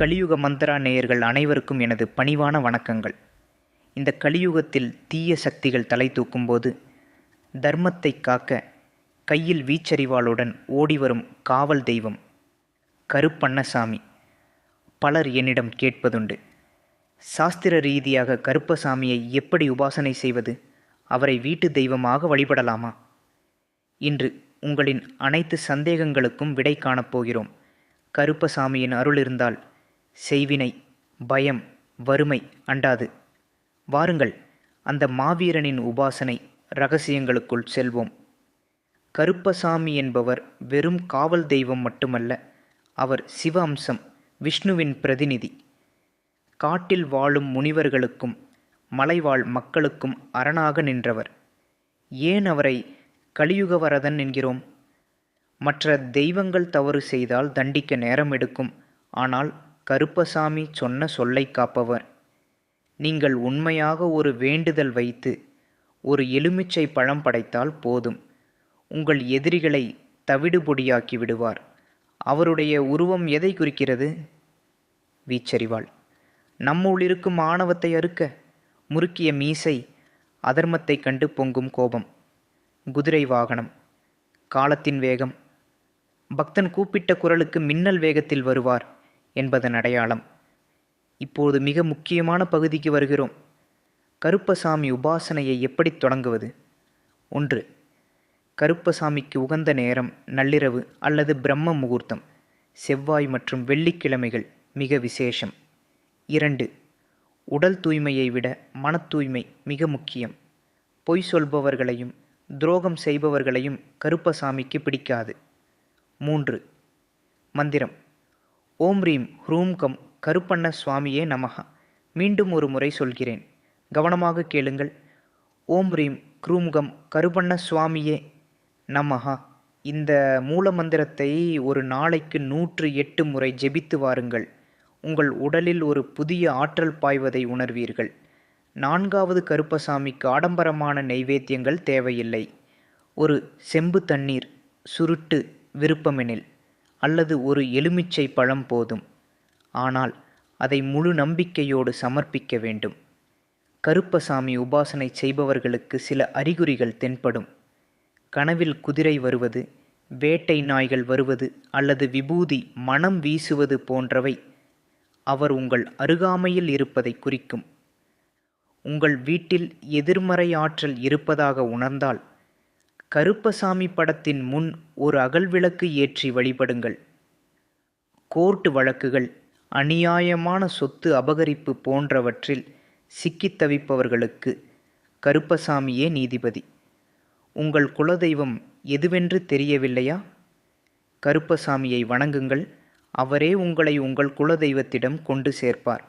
கலியுக மந்திரா நேயர்கள் அனைவருக்கும் எனது பணிவான வணக்கங்கள். இந்த கலியுகத்தில் தீய சக்திகள் தலை தூக்கும்போது தர்மத்தை காக்க கையில் வீச்சறிவாளுடன் ஓடிவரும் காவல் தெய்வம் கருப்பண்ணசாமி. பலர் என்னிடம் கேட்பதுண்டு. சாஸ்திர ரீதியாக கருப்பசாமியை எப்படி உபாசனை செய்வது? அவரை வீட்டு தெய்வமாக வழிபடலாமா? இன்று உங்களின் அனைத்து சந்தேகங்களுக்கும் விடை காணப்போகிறோம் கருப்பசாமியின் அருள் இருந்தால் செய்வினை பயம் வறுமை அண்டாது. வாருங்கள் அந்த மாவீரனின் உபாசனை ரகசியங்களுக்குள் செல்வோம். கருப்பசாமி என்பவர் வெறும் காவல் தெய்வம் மட்டுமல்ல அவர் சிவ அம்சம் விஷ்ணுவின் பிரதிநிதி. காட்டில் வாழும் முனிவர்களுக்கும் மலைவாழ் மக்களுக்கும் அரணாக நின்றவர். ஏன் அவரை கலியுகவரதன் என்கிறோம்? மற்ற தெய்வங்கள் தவறு செய்தால் தண்டிக்க நேரம் எடுக்கும் ஆனால் கருப்பசாமி சொன்ன சொல்லை காப்பவர். நீங்கள் உண்மையாக ஒரு வேண்டுதல் வைத்து ஒரு எலுமிச்சை பழம் படைத்தால் போதும். உங்கள் எதிரிகளை தவிடுபொடியாக்கி விடுவார். அவருடைய உருவம் எதை குறிக்கிறது? வீச்சறிவாள். நம்முள் இருக்கும் ஆணவத்தை அறுக்க முறுக்கிய மீசை அதர்மத்தை கண்டு பொங்கும் கோபம். குதிரை வாகனம். காலத்தின் வேகம். பக்தன் கூப்பிட்ட குரலுக்கு மின்னல் வேகத்தில் வருவார். என்பதன் அடையாளம். இப்போது மிக முக்கியமான பகுதிக்கு வருகிறோம். கருப்பசாமி உபாசனையை எப்படி தொடங்குவது? ஒன்று கருப்பசாமிக்கு உகந்த நேரம் நள்ளிரவு அல்லது பிரம்ம முகூர்த்தம் செவ்வாய் மற்றும் வெள்ளிக்கிழமைகள் மிக விசேஷம். இரண்டு உடல் தூய்மையை விட மன தூய்மை மிக முக்கியம். பொய் சொல்பவர்களையும் துரோகம் செய்பவர்களையும் கருப்பசாமிக்கு பிடிக்காது. மூன்று மந்திரம் ஓம் ரீம் ஹ்ரூம் கம் கருப்பண்ண சுவாமியே நமஹா. மீண்டும் ஒரு முறை சொல்கிறேன். கவனமாக கேளுங்கள். ஓம் ரீம் க்ரூம்கம் கருப்பண்ண சுவாமியே நமஹா. இந்த மூல மந்திரத்தை ஒரு நாளைக்கு நூற்று எட்டு முறை ஜெபித்து வாருங்கள். உங்கள் உடலில் ஒரு புதிய ஆற்றல் பாய்வதை உணர்வீர்கள். நான்காவது கருப்பசாமிக்கு ஆடம்பரமான நெய்வேத்தியங்கள் தேவையில்லை. ஒரு செம்பு தண்ணீர் சுருட்டு விருப்பமெனில். அல்லது ஒரு எலுமிச்சை பழம் போதும். ஆனால் அதை முழு நம்பிக்கையோடு சமர்ப்பிக்க வேண்டும். கருப்பசாமி உபாசனை செய்பவர்களுக்கு சில அறிகுறிகள் தென்படும். கனவில் குதிரை வருவது வேட்டை நாய்கள் வருவது அல்லது விபூதி மனம் வீசுவது போன்றவை அவர் உங்கள் அருகாமையில் இருப்பதை குறிக்கும். உங்கள் வீட்டில் எதிர்மறை ஆற்றல் இருப்பதாக உணர்ந்தால் கருப்பசாமி படத்தின் முன் ஒரு அகல்விளக்கு ஏற்றி வழிபடுங்கள். கோர்ட்டு வழக்குகள் அநியாயமான சொத்து அபகரிப்பு போன்றவற்றில் சிக்கித் தவிப்பவர்களுக்கு கருப்பசாமியே நீதிபதி. உங்கள் குலதெய்வம் எதுவென்று தெரியவில்லையா? கருப்பசாமியை வணங்குங்கள் அவரே உங்களை உங்கள் குலதெய்வத்திடம் கொண்டு சேர்ப்பார்.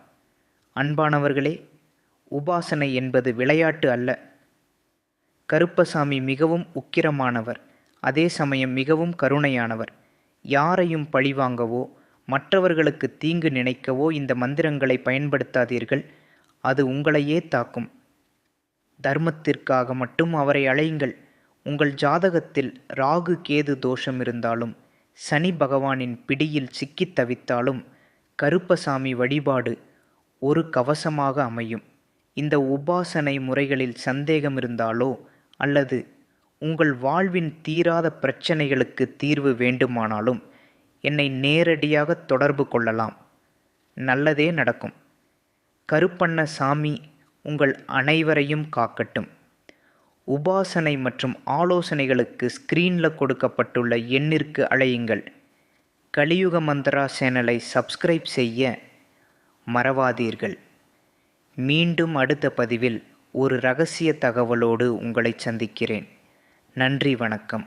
அன்பானவர்களே உபாசனை என்பது விளையாட்டு அல்ல. கருப்பசாமி மிகவும் உக்கிரமானவர் அதே சமயம் மிகவும் கருணையானவர். யாரையும் பழிவாங்கவோ மற்றவர்களுக்கு தீங்கு நினைக்கவோ இந்த மந்திரங்களை பயன்படுத்தாதீர்கள் அது உங்களையே தாக்கும். தர்மத்திற்காக மட்டும் அவரை அழையுங்கள். உங்கள் ஜாதகத்தில் ராகு கேது தோஷம் இருந்தாலும் சனி பகவானின் பிடியில் சிக்கித் தவித்தாலும் கருப்பசாமி வழிபாடு ஒரு கவசமாக அமையும். இந்த உபாசனை முறைகளில் சந்தேகம் இருந்தாலோ அல்லது உங்கள் வாழ்வின் தீராத பிரச்சனைகளுக்கு தீர்வு வேண்டுமானாலும் என்னை நேரடியாக தொடர்பு கொள்ளலாம். நல்லதே நடக்கும். கருப்பண்ண சாமி உங்கள் அனைவரையும் காக்கட்டும். உபாசனை மற்றும் ஆலோசனைகளுக்கு ஸ்க்ரீனில் கொடுக்கப்பட்டுள்ள எண்ணிற்கு அழையுங்கள். கலியுக மந்திரா சேனலை சப்ஸ்கிரைப் செய்ய மறவாதீர்கள். மீண்டும் அடுத்த பதிவில் ஒரு ரகசிய தகவலோடு உங்களை சந்திக்கிறேன். நன்றி வணக்கம்.